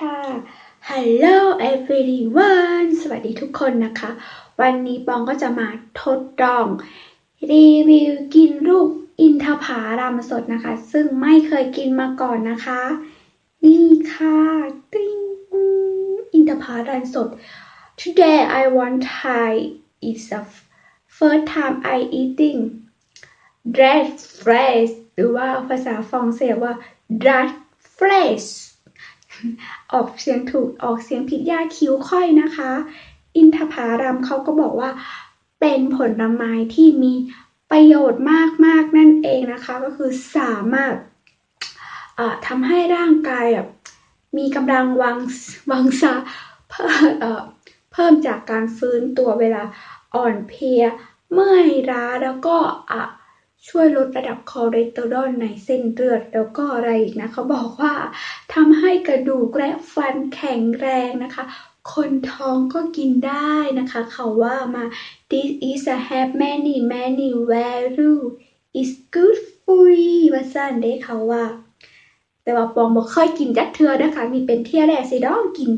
ค่ะ Hello everyone สวัสดีทุกคนนะคะ วันนี้ปองก็จะมาทดลอง รีวิวกินลูกอินทผลัมสดนะคะ ซึ่งไม่เคยกินมาก่อนนะคะ นี่ค่ะติ้งอินทผลัมสด Today I want Thai is the first time I eating dried fresh หรือว่าภาษาฝรั่งเศสว่า dried fresh ออกเสียงถูกออกเสียงผิดยากคิ้วค่อยนะคะ อินทผลัมเขาก็บอกว่า เป็นผลไม้ที่มีประโยชน์มากๆนั่นเองนะคะ ก็คือสามารถทำให้ร่างกายแบบมีกำลังวังวังชาเพิ่มเพิ่มจากการฟื้นตัวเวลาอ่อนเพลีย เมื่อยล้าแล้วก็อ ช่วยลดระดับคอเลสเตอรอลในเส้นเลือด แล้วก็อะไรอีกนะเขาบอกว่าทำให้กระดูกและฟันแข็งแรงนะคะ คนท้องก็กินได้นะคะ เขาว่ามา this is a have many many value is good for you ว่าสั้นเด้เขาว่า แต่ว่าปองบอกเคยกินจักเทือนะคะมีเป็นเที่ยแรกสิดองกิน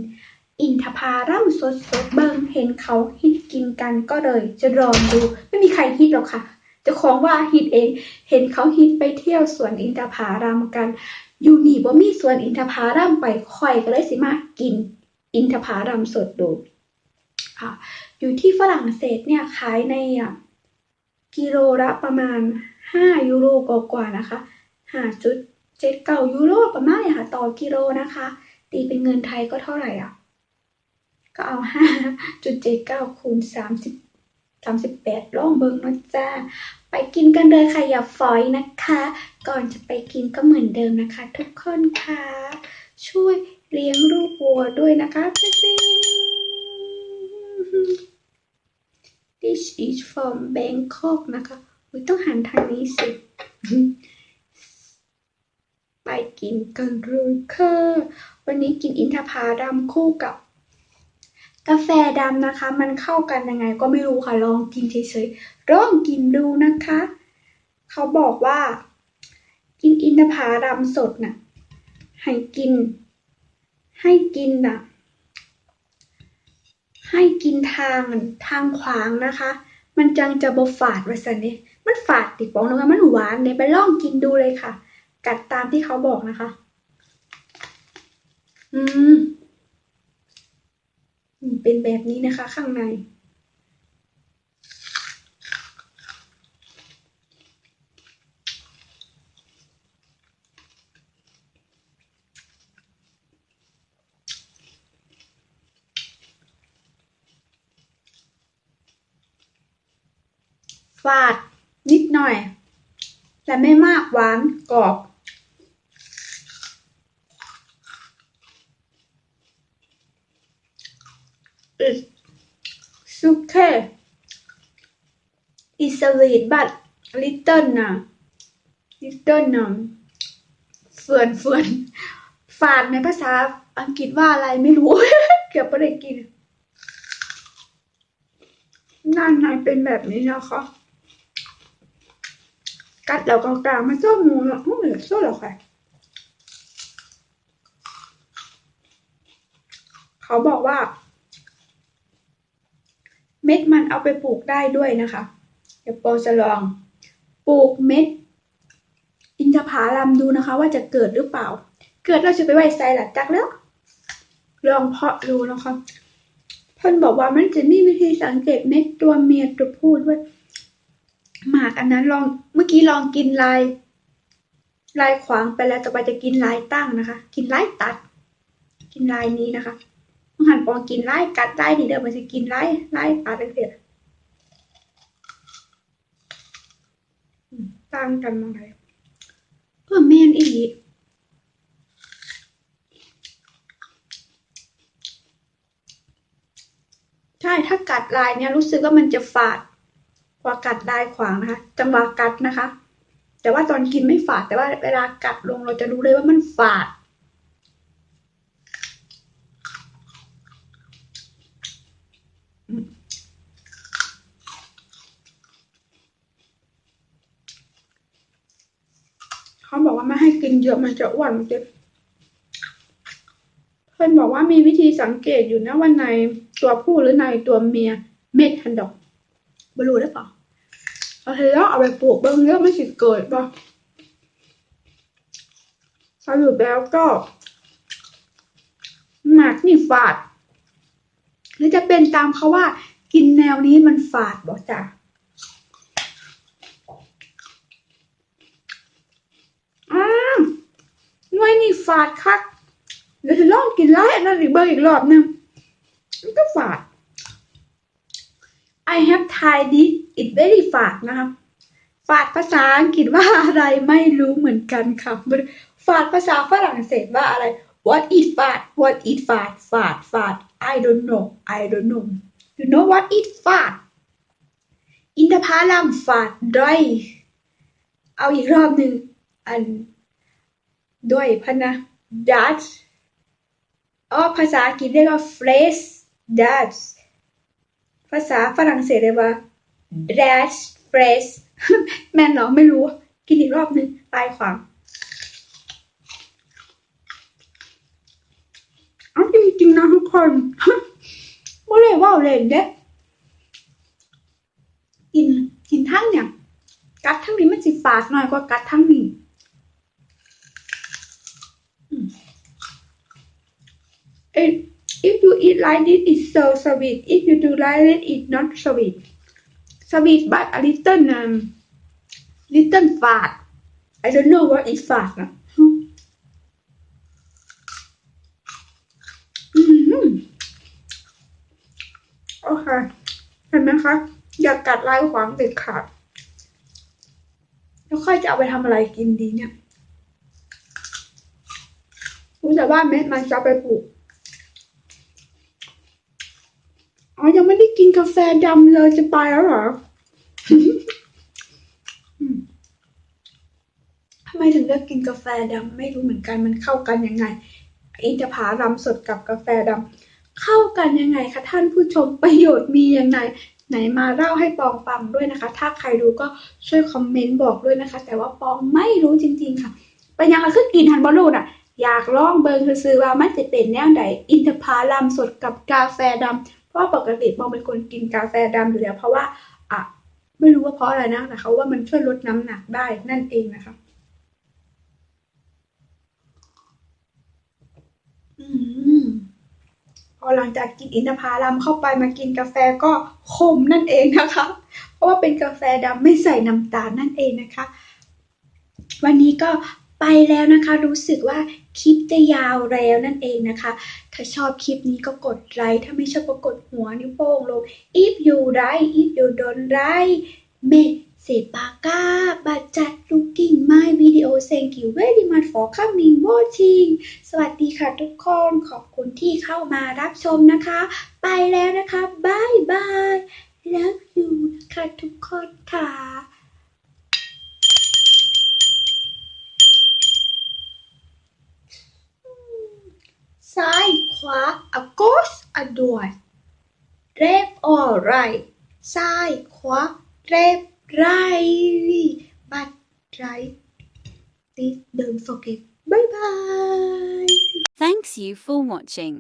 อินทผลัมสดสดๆเบิงเห็นเขาฮิตกินกันก็เลยจะลองดู ไม่มีใครฮิตหรอกค่ะ เจ้าของว่าฮิตเอง เห็นเขาฮิตไปเที่ยวสวนอินทผาลัมกัน อยู่นี่บ่มีสวนอินทผาลัมไปคอยก็เลยสิมากินอินทผาลัมสดดูอะอยู่ที่ฝรั่งเศสเนี่ยขายในอะกิโลละประมาณ 5 ยูโรกว่าๆนะคะ5.79ยูโรประมาณเนี่ยค่ะต่อกิโลนะคะ ตีเป็นเงินไทยก็เท่าไหร่อะก็เอา 5.79คูณ30 38ลองเบิงนะจ้าไปกินกันเลยค่ะอย่าฝอยนะคะ ก่อนจะไปกินก็เหมือนเดิมนะคะ ทุกคนค่ะ ช่วยเลี้ยงลูกวัวด้วยนะคะปิ๊ง This is from Bangkok นะคะอุ๊ยต้องหันทางนี้สิ ไปกินกันเลยค่ะ วันนี้กินอินทผลัมคู่กับ กาแฟดำนะคะ มันเข้ากันยังไงก็ไม่รู้ค่ะ ลองกินเฉยๆลองกินดูนะคะ เขาบอกว่า กินอินทผลัมสดน่ะ ให้กิน ให้กินน่ะ ให้กินทางทางขวางนะคะ มันจังจะบฝาดว่าสันนี่มันฝาดติดปองนะคะมันหวานเนี่ยไปลองกินดูเลยค่ะ กัดตามที่เขาบอกนะคะ อืมอืม เป็นแบบนี้นะคะ ข้างในฝาดนิดหน่อย แต่ไม่มากหวานกรอบ It's okay. It's sweet but little นะ little นะเฟื่อนเฟื่อนฝาดในภาษาอังกฤษว่าอะไรไม่รู้ เกือบไม่ได้กินด้านในเป็นแบบนี้นะคะกัดแล้วก็กลางๆมันก็มูลไม่เหลือโซ่หรอค่ะเขาบอกว่า เม็ดมันเอาไปปลูกได้ด้วยนะคะ เดี๋ยวโปรจะลอง ปลูกเม็ด อินทผลัมดูนะคะ ว่าจะเกิดหรือเปล่า เกิดเราจะไปไว้ใส่หลักจักแล้ว ลองเพาะดูนะคะเพิ่นบอกว่ามันจะมีวิธีสังเกตเม็ดตัวเมียตัวผู้ด้วยหมากอันนั้นลองเมื่อกี้ลองกินลาย ลายขวางไปแล้วต่อไปจะกินลายตั้งนะคะ กินลายตัด กินลายนี้นะคะ หันปองกินไล่กัดได้ดีเด้อมันจะกินไล่ไล่ปลาเป็นเสียต่างกันมองไดเออแม่นอีหลีใช่ถ้ากัดลายเนี่ยรู้สึกว่ามันจะฝาดกว่ากัดลายขวางนะคะ จังหวะกัดนะคะ แต่ว่าตอนกินไม่ฝาดแต่ว่าเวลากัดลงเราจะรู้เลยว่ามันฝาด เขาบอกว่าไม่ให้กินเยอะมันจะอ้วนมันจะเพิ่พิ่นบอกว่ามีวิธีสังเกตอยู่นะว่าในตัวผู้หรือในตัวเมียเม็ดฮันดอกบรู้ได้เปล่าเอาเห็นแล้วเอาไปปลูกเบิ่งแล้วมันสิเกิดปะสรุปแล้วก็หมากนี่ฝาด หรือจะเป็นตามเขาว่า กินแนวนี้มันฝาดบอกจ้ะอ้าวห น่วยนี่ฝาดคักเดี๋ยวจะลองกินไล่อันนั้นอีกเบอร์อีกรอบนึงมันก็ฝาด I have tried it it very ฝาดนะครับฝาดภาษาอังกฤษว่าอะไรไม่รู้เหมือนกันครับฝาดภาษาฝรั่งเศสว่าอะไร What is ฝาด What is ฝาดฝาดฝาด I don't know I don't know You know what is ฝาดอินทผลัมฝาดด้วยเอาอีกรอบหนึ่งอัน ด้วยพนะ that อ๋อภาษาอังกฤษเรียกว่า phrase that ภาษาฝรั่งเศสเรียกว่า that phrase แม่นเหรอไม่รู้ กินอีกรอบนึงตายความเอาจริงๆนะทุกคนไม่เลยว่าเล่นเด้กินกินทั้งเนี่ย กัดทั้งนี้มันสิฝาดหน่อยกว่ากัดทั้งนี้ If if you eat like this, it's so sweet. If you do like this, it's not sweet. Sweet but a little um, little fat. I don't know what is fat นะอืมโอเคเห็นไหมคะ อย่ากัดลายขวางเด็ดขาดแล้วค่อยจะเอาไปทำอะไรกินดีเนี่ยรู้แต่ว่าเม็ดมันจะไปปลูก อ๋อ ยังไม่ได้กินกาแฟดำเลยจะไปแล้วเหรอทำไมถึงเลือกกินกาแฟดำไม่รู้เหมือนกันมันเข้ากันยังไง อินทผลัมสดกับกาแฟดำเข้ากันยังไงคะท่านผู้ชมประโยชน์มียังไงไหนมาเล่าให้ปองฟังด้วยนะคะ ถ้าใครรู้ก็ช่วยคอมเมนต์บอกด้วยนะคะ แต่ว่าปองไม่รู้จริง ๆ ค่ะเป็นยังไงคือกินฮันบอลูนอะ อยากลองเบิงซื้อว่ามันจะเป็นแนวไหนอินทผลัมสดกับกาแฟดำ เพราะปกติปองเป็นคนกินกาแฟดำอยู่แล้วเพราะว่าอะไม่รู้ว่าเพราะอะไรนะแต่เขาว่ามันช่วยลดน้ำหนักได้นั่นเองนะคะอืมพอหลังจากกินอินทผลัมเข้าไปมากินกาแฟก็ขมนั่นเองนะคะ เพราะว่าเป็นกาแฟดำไม่ใส่น้ำตาลนั่นเองนะคะ วันนี้ก็ ไปแล้วนะคะ รู้สึกว่าคลิปจะยาวแล้วนั่นเองนะคะ ถ้าชอบคลิปนี้ก็กดไลค์ถ้าไม่ชอบก็กดหัวนิ้วโป้งลง if you like if you don't like เมเซปาก้าบัจจัด looking my video thank you very much for coming watching สวัสดีค่ะทุกคน ขอบคุณที่เข้ามารับชมนะคะ ไปแล้วนะคะบายบาย love you นะคะทุกคนค่ะ ซ้ายขวา a gauche a droite left or right ซ้ายขวา left right but right please don't forget bye bye Thanks you for watching.